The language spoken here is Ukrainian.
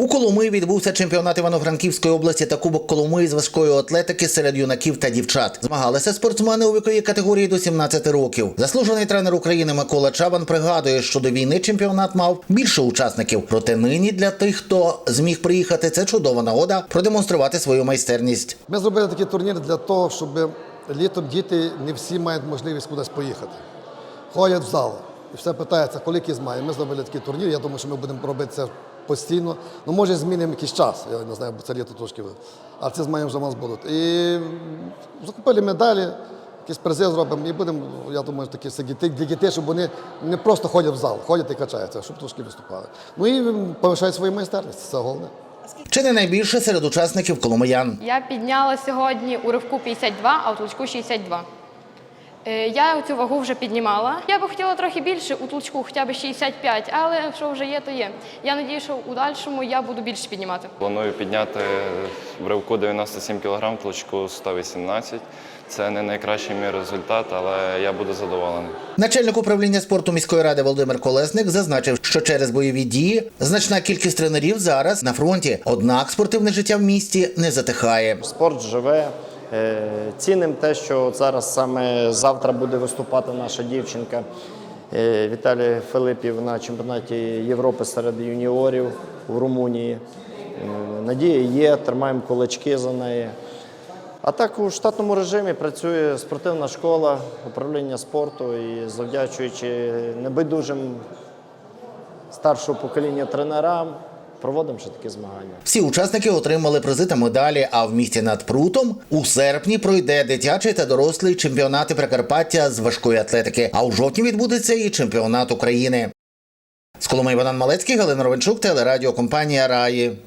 У Коломиї відбувся чемпіонат Івано-Франківської області та Кубок Коломиї з важкої атлетики серед юнаків та дівчат. Змагалися спортсмени у віковій категорії до 17 років. Заслужений тренер України Микола Чабан пригадує, що до війни чемпіонат мав більше учасників. Проте нині для тих, хто зміг приїхати, це чудова нагода продемонструвати свою майстерність. Ми зробили такий турнір для того, щоб літом діти не всі мають можливість кудись поїхати. Ходять в зал і все питається, коли якийсь має. Ми зробили такий турнір. Я думаю, що ми будемо робити це постійно. Ну, може, змінимо якийсь час. Я не знаю, бо це літо трошки. А це змаємо вже у нас будуть. І закупили медалі, якісь призи зробимо і будемо, я думаю, такі все для дітей, щоб вони не просто ходять в зал, ходять і качаються, щоб трошки виступали. Ну і повишають свою майстерність, це головне. Чи не найбільше серед учасників коломиян. Я підняла сьогодні у ривку 52, а у толчку 62. Е, Я цю вагу вже піднімала. Я би хотіла трохи більше у толчку, хоча б 65, але що вже є, то є. Я надію, що у дальшому я буду більше піднімати. Планую підняти в ривку 97 кг, в толчку 118. Це не найкращий мій результат, але я буду задоволений. Начальник управління спорту міської ради Володимир Колесник зазначив, що через бойові дії значна кількість тренерів зараз на фронті. Однак спортивне життя в місті не затихає. Спорт живе. Е, Цінним те, що зараз саме завтра буде виступати наша дівчинка е, Віталій Филипів на чемпіонаті Європи серед юніорів у Румунії. Е, Надія є, тримаємо кулачки за неї. А так у штатному режимі працює спортивна школа, управління спорту і завдячуючи небайдужим старшого покоління тренерам, проводимо ще такі змагання. Всі учасники отримали призи та медалі. А в місті над Прутом у серпні пройде дитячий та дорослий чемпіонати Прикарпаття з важкої атлетики. А у жовтні відбудеться і чемпіонат України. З Коломиї Богдан Малецький, Галина Ровенчук, телерадіокомпанія Раї.